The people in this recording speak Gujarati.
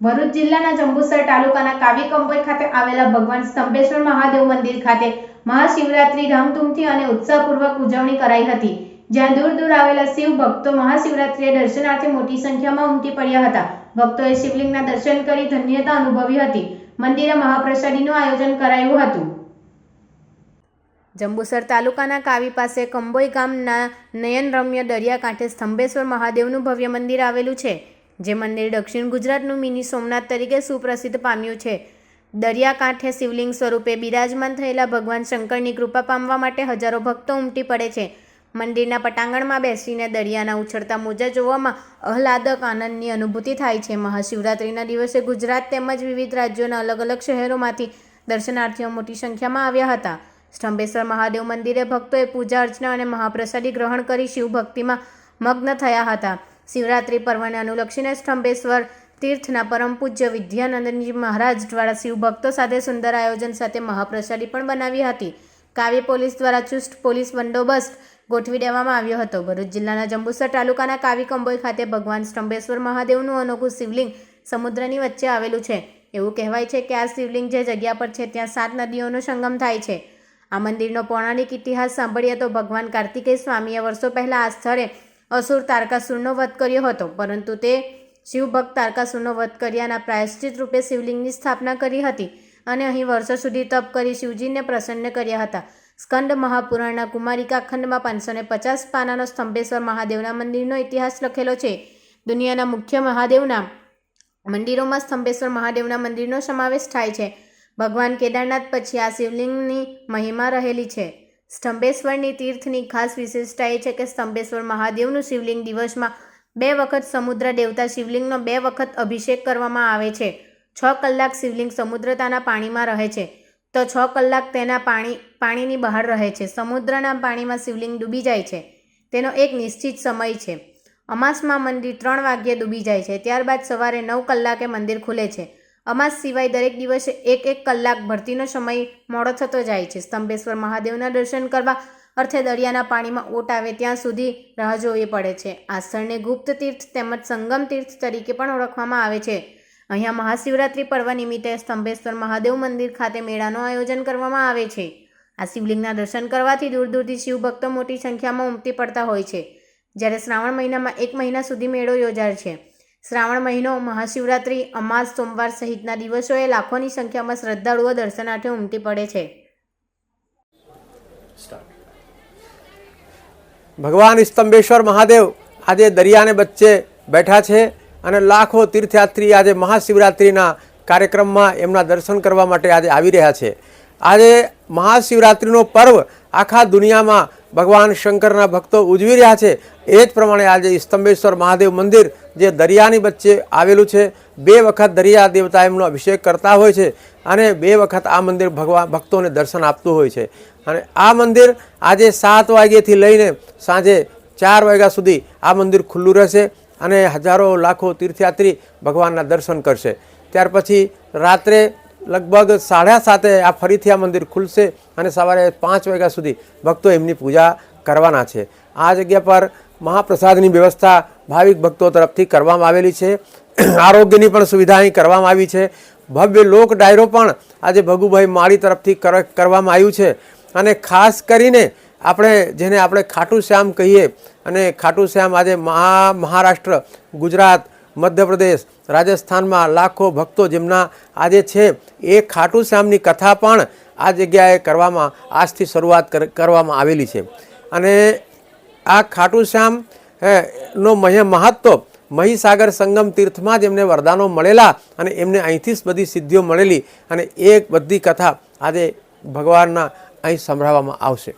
ભરૂચ જિલ્લાના જંબુસર તાલુકાના કાવી કંબોઈ ખાતે આવેલા ભગવાન સ્તંભેશ્વર મહાદેવ મંદિર ખાતે મહાશિવરાત્રી ધામધૂમથી અને ઉત્સાહપૂર્વક ઉજવણી કરાઈ હતી. જ્યાં દૂર દૂર આવેલા શિવ ભક્તો મહાશિવરાત્રીએ દર્શનાર્થે મોટી સંખ્યામાં ઉમટી પડ્યા હતા. ભક્તોએ શિવલિંગના દર્શન કરી ધન્યતા અનુભવી હતી. મંદિરે મહાપ્રસાદીનું આયોજન કરાયું હતું. જંબુસર તાલુકાના કાવી પાસે કંબોઈ ગામના નયનરમ્ય દરિયાકાંઠે સ્તંભેશ્વર મહાદેવનું ભવ્ય મંદિર આવેલું છે. જે મંદિર દક્ષિણ ગુજરાતનું મિની સોમનાથ તરીકે સુપ્રસિદ્ધ પામ્યું છે. દરિયાકાંઠે શિવલિંગ સ્વરૂપે બિરાજમાન થયેલા ભગવાન શંકરની કૃપા પામવા માટે હજારો ભક્તો ઉમટી પડે છે. મંદિરના પટાંગણમાં બેસીને દરિયાના ઉછળતા મોજા જોવામાં આહલાદક આનંદની અનુભૂતિ થાય છે. મહાશિવરાત્રિના દિવસે ગુજરાત તેમજ વિવિધ રાજ્યોના અલગ અલગ શહેરોમાંથી દર્શનાર્થીઓ મોટી સંખ્યામાં આવ્યા હતા. સ્તંભેશ્વર મહાદેવ મંદિરે ભક્તોએ પૂજા અર્ચના અને મહાપ્રસાદી ગ્રહણ કરી શિવભક્તિમાં મગ્ન થયા હતા. શિવરાત્રિ પર્વને અનુલક્ષીને સ્તંભેશ્વર તીર્થના પરમ પૂજ્ય વિદ્યાનંદજી મહારાજ દ્વારા શિવભક્તો સાથે સુંદર આયોજન સાથે મહાપ્રસાદી પણ બનાવી હતી. કાવ્ય પોલીસ દ્વારા ચુસ્ત પોલીસ બંદોબસ્ત ગોઠવી દેવામાં આવ્યો હતો. ભરૂચ જિલ્લાના જંબુસર તાલુકાના કાવી કંબોઈ ખાતે ભગવાન સ્તંભેશ્વર મહાદેવનું અનોખું શિવલિંગ સમુદ્રની વચ્ચે આવેલું છે. એવું કહેવાય છે કે આ શિવલિંગ જે જગ્યા પર છે, ત્યાં સાત નદીઓનો સંગમ થાય છે. આ મંદિરનો પૌરાણિક ઇતિહાસ સાંભળીએ તો ભગવાન કાર્તિકેય સ્વામીએ વર્ષો પહેલાં આ સ્થળે અસુર તારકાસુરનો વધ કર્યો હતો, પરંતુ તે શિવભક્ત તારકાસુરનો વધ કર્યાના પ્રાયશ્ચિત રૂપે શિવલિંગની સ્થાપના કરી હતી અને અહીં વર્ષો સુધી તપ કરી શિવજીને પ્રસન્ન કર્યા હતા. સ્કંદ મહાપુરાણના કુમારિકા ખંડમાં પાંચસો ને પચાસ પાનાનો સ્તંભેશ્વર મહાદેવના મંદિરનો ઇતિહાસ લખેલો છે. દુનિયાના મુખ્ય મહાદેવના મંદિરોમાં સ્તંભેશ્વર મહાદેવના મંદિરનો સમાવેશ થાય છે. ભગવાન કેદારનાથ પછી આ શિવલિંગની મહિમા રહેલી છે. સ્તંભેશ્વરની તીર્થની ખાસ વિશેષતા એ છે કે સ્તંભેશ્વર મહાદેવનું શિવલિંગ દિવસમાં બે વખત સમુદ્ર દેવતા શિવલિંગનો બે વખત અભિષેક કરવામાં આવે છે. છ કલાક શિવલિંગ સમુદ્રતાના પાણીમાં રહે છે. તો છ કલાક તેના પાણી, પાણીની બહાર રહે છે. સમુદ્રના પાણીમાં શિવલિંગ ડૂબી જાય છે. તેનો એક નિશ્ચિત સમય છે. અમાસમાં મંદિર ત્રણ વાગ્યે ડૂબી જાય છે. ત્યારબાદ સવારે નવ કલાકે મંદિર ખુલે છે. અમાસ સિવાય દરેક દિવસે એક એક કલાક ભરતીનો સમય મોડો થતો જાય છે. સ્તંભેશ્વર મહાદેવના દર્શન કરવા અર્થે દરિયાના પાણીમાં ઓટ આવે ત્યાં સુધી રાહ જોવી પડે છે. આ સ્થળને ગુપ્ત તીર્થ તેમજ સંગમ તીર્થ તરીકે પણ ઓળખવામાં આવે છે. અહીંયા મહાશિવરાત્રિ પર્વ નિમિત્તે સ્તંભેશ્વર મહાદેવ મંદિર ખાતે મેળાનું આયોજન કરવામાં આવે છે. આ શિવલિંગના દર્શન કરવાથી દૂર દૂરથી શિવભક્તો મોટી સંખ્યામાં ઉમટી પડતા હોય છે. જ્યારે શ્રાવણ મહિનામાં એક મહિના સુધી મેળો યોજાય છે. શ્રાવણ મહિનો, મહાશિવરાત્રિ, અમાસ, સોમવાર સહિતના દિવસોએ લાખોની સંખ્યામાં શ્રદ્ધાળુઓ દર્શનાર્થે ઉમટી પડે છે. ભગવાન સ્તંભેશ્વર મહાદેવ આજે દરિયાને વચ્ચે બેઠા છે અને લાખો તીર્થયાત્રી આજે મહાશિવરાત્રિના કાર્યક્રમમાં એમના દર્શન કરવા માટે આજે આવી રહ્યા છે. આજે મહાશિવરાત્રિનો પર્વ આખા દુનિયામાં ભગવાન શંકરના ભક્તો ઉજવી રહ્યા છે. એ જ પ્રમાણે આજે સ્તંભેશ્વર મહાદેવ મંદિર જે દરિયાની વચ્ચે આવેલું છે, બે વખત દરિયા દેવતા એમનો અભિષેક કરતા હોય છે અને બે વખત આ મંદિર ભગવાન ભક્તોને દર્શન આપતું હોય છે. અને આ મંદિર આજે સાત વાગ્યાથી લઈને સાંજે ચાર વાગ્યા સુધી આ મંદિર ખુલ્લું રહેશે અને હજારો લાખો તીર્થયાત્રી ભગવાનના દર્શન કરશે. ત્યાર પછી રાત્રે લગભગ સાડા સાતે આ ફરીથી આ મંદિર ખુલશે અને સવારે પાંચ વાગ્યા સુધી ભક્તો એમની પૂજા કરવાના છે. આ જગ્યા પર મહાપ્રસાદની વ્યવસ્થા ભાવિક ભક્તો તરફથી કરવામાં આવેલી છે. આરોગ્યની પણ સુવિધા અહીં કરવામાં આવી છે. ભવ્ય લોક ડાયરો પણ આજે ભગુભાઈ માળી તરફથી કર- કરવામાં આવ્યું છે. અને ખાસ કરીને આપણે જેને આપણે ખાટુ શ્યામ કહીએ અને ખાટુ શ્યામ આજે મહા, મહારાષ્ટ્ર, ગુજરાત મધ્યપ્રદેશ, રાજસ્થાનમાં લાખો ભક્તો જેમના આજે છે એ ખાટુ શ્યામની કથા પણ આ જગ્યાએ કરવામાં, આજથી શરૂઆત કર- કરવામાં આવેલી છે. અને આ ખાટુ શ્યામ નો મહત્વ મહીસાગર સંગમ તીર્થમાં જ એમને વરદાનો મળેલા અને એમને અહીંથી જ બધી સિદ્ધિઓ મળેલી અને એ બધી કથા આજે ભગવાનના અહીં સંભળાવવામાં આવશે.